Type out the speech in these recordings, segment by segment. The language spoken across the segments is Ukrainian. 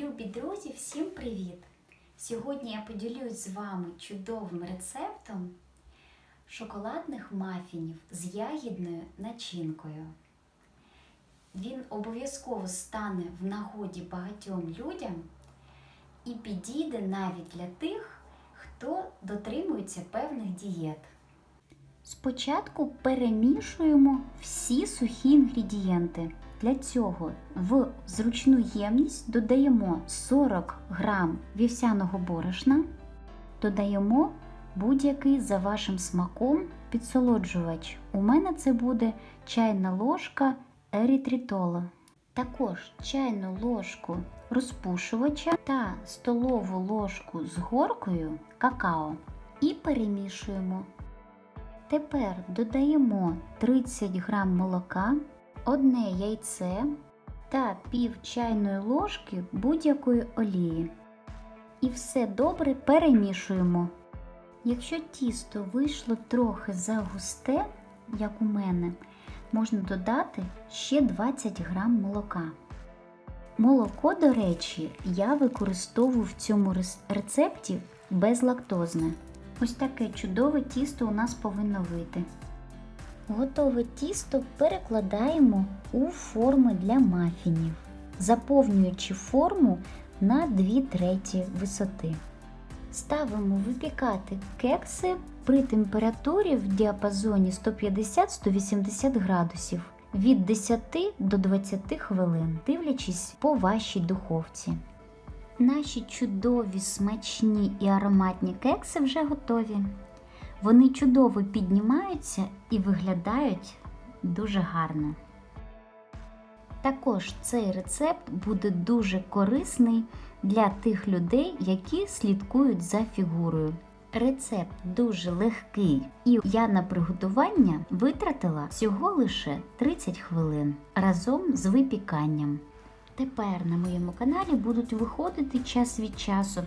Любі друзі, всім привіт! Сьогодні я поділюсь з вами чудовим рецептом шоколадних мафінів з ягідною начинкою. Він обов'язково стане в нагоді багатьом людям і підійде навіть для тих, хто дотримується певних дієт. Спочатку перемішуємо всі сухі інгредієнти. Для цього в зручну ємність додаємо 40 грам вівсяного борошна, додаємо будь-який за вашим смаком підсолоджувач. У мене це буде чайна ложка ерітритола. Також чайну ложку розпушувача та столову ложку з горкою какао і перемішуємо. Тепер додаємо 30 грам молока, одне яйце та пів чайної ложки будь-якої олії. І все добре перемішуємо. Якщо тісто вийшло трохи загусте, як у мене, можна додати ще 20 грам молока. Молоко, до речі, я використовую в цьому рецепті безлактозне. Ось таке чудове тісто у нас повинно вийти. Готове тісто перекладаємо у форми для мафінів, заповнюючи форму на 2 треті висоти. Ставимо випікати кекси при температурі в діапазоні 150-180 градусів від 10 до 20 хвилин, дивлячись по вашій духовці. Наші чудові, смачні і ароматні кекси вже готові. Вони чудово піднімаються і виглядають дуже гарно. Також цей рецепт буде дуже корисний для тих людей, які слідкують за фігурою. Рецепт дуже легкий, і я на приготування витратила всього лише 30 хвилин разом з випіканням. Тепер на моєму каналі будуть виходити час від часу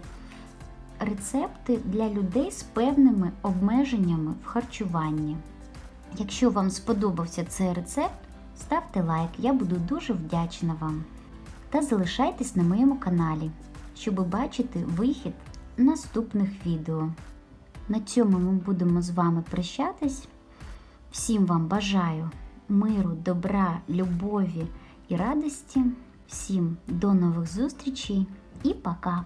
рецепти для людей з певними обмеженнями в харчуванні. Якщо вам сподобався цей рецепт, ставте лайк, я буду дуже вдячна вам. Та залишайтесь на моєму каналі, щоб бачити вихід наступних відео. На цьому ми будемо з вами прощатись. Всім вам бажаю миру, добра, любові і радості. Всім до нових зустрічей і пока!